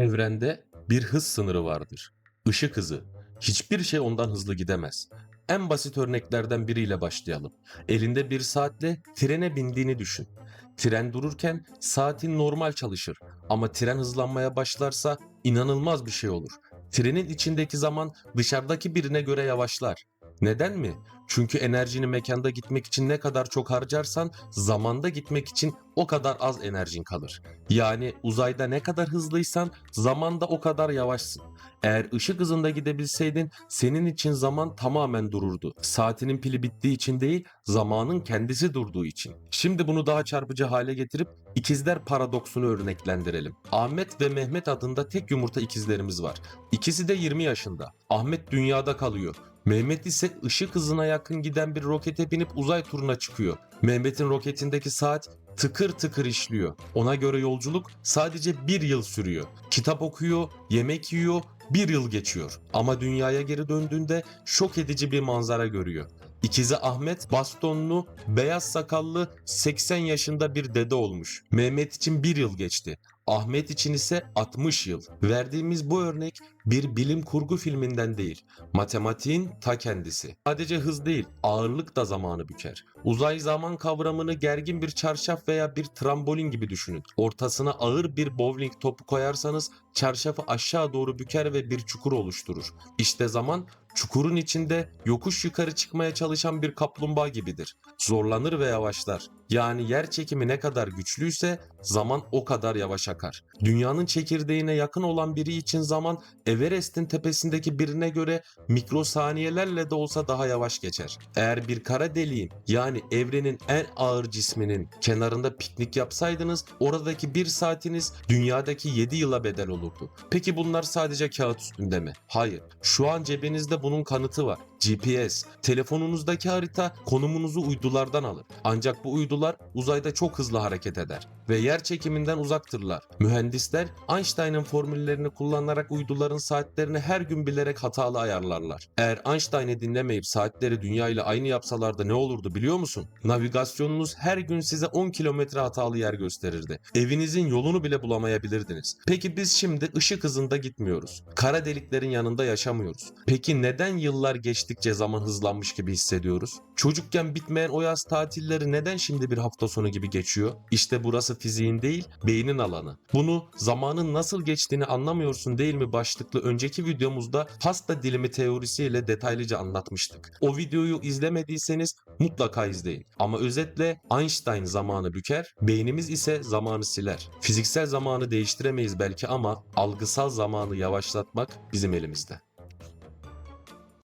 Evrende bir hız sınırı vardır. Işık hızı. Hiçbir şey ondan hızlı gidemez. En basit örneklerden biriyle başlayalım. Elinde bir saatle trene bindiğini düşün. Tren dururken saatin normal çalışır ama tren hızlanmaya başlarsa inanılmaz bir şey olur. Trenin içindeki zaman dışarıdaki birine göre yavaşlar. Neden mi? Çünkü enerjini mekanda gitmek için ne kadar çok harcarsan zamanda gitmek için o kadar az enerjin kalır. Yani uzayda ne kadar hızlıysan zamanda o kadar yavaşsın. Eğer ışık hızında gidebilseydin senin için zaman tamamen dururdu. Saatinin pili bittiği için değil, zamanın kendisi durduğu için. Şimdi bunu daha çarpıcı hale getirip ikizler paradoksunu örneklendirelim. Ahmet ve Mehmet adında tek yumurta ikizlerimiz var. İkisi de 20 yaşında. Ahmet dünyada kalıyor. Mehmet ise ışık hızına yakın giden bir rokete binip uzay turuna çıkıyor. Mehmet'in roketindeki saat tıkır tıkır işliyor. Ona göre yolculuk sadece bir yıl sürüyor. Kitap okuyor, yemek yiyor, bir yıl geçiyor. Ama dünyaya geri döndüğünde şok edici bir manzara görüyor. İkizi Ahmet bastonlu, beyaz sakallı 80 yaşında bir dede olmuş. Mehmet için bir yıl geçti. Ahmet için ise 60 yıl. Verdiğimiz bu örnek bir bilim kurgu filminden değil, matematiğin ta kendisi. Sadece hız değil, ağırlık da zamanı büker. Uzay zaman kavramını gergin bir çarşaf veya bir trambolin gibi düşünün. Ortasına ağır bir bowling topu koyarsanız çarşafı aşağı doğru büker ve bir çukur oluşturur. İşte zaman çukurun içinde yokuş yukarı çıkmaya çalışan bir kaplumbağa gibidir. Zorlanır ve yavaşlar. Yani yer çekimi ne kadar güçlüyse zaman o kadar yavaş akar. Dünyanın çekirdeğine yakın olan biri için zaman Everest'in tepesindeki birine göre mikrosaniyelerle de olsa daha yavaş geçer. Eğer bir kara deliğin yani evrenin en ağır cisminin kenarında piknik yapsaydınız oradaki bir saatiniz dünyadaki 7 yıla bedel olurdu. Peki bunlar sadece kağıt üstünde mi? Hayır. Şu an cebinizde bunun kanıtı var. GPS, telefonunuzdaki harita konumunuzu uydulardan alır. Ancak bu uydular uzayda çok hızlı hareket eder ve yer çekiminden uzaktırlar. Mühendisler Einstein'ın formüllerini kullanarak uyduların saatlerini her gün bilerek hatalı ayarlarlar. Eğer Einstein'ı dinlemeyip saatleri dünya ile aynı yapsalardı ne olurdu biliyor musun? Navigasyonunuz her gün size 10 kilometre hatalı yer gösterirdi. Evinizin yolunu bile bulamayabilirdiniz. Peki biz şimdi ışık hızında gitmiyoruz. Kara deliklerin yanında yaşamıyoruz. Peki neden yıllar geçtikçe zaman hızlanmış gibi hissediyoruz? Çocukken bitmeyen o yaz tatilleri neden şimdi bir hafta sonu gibi geçiyor? İşte burası fiziğin değil, beynin alanı. Bunu zamanın nasıl geçtiğini anlamıyorsun değil mi başlıklı önceki videomuzda pasta dilimi teorisiyle detaylıca anlatmıştık. O videoyu izlemediyseniz mutlaka izleyin. Ama özetle Einstein zamanı büker, beynimiz ise zamanı siler. Fiziksel zamanı değiştiremeyiz belki ama algısal zamanı yavaşlatmak bizim elimizde.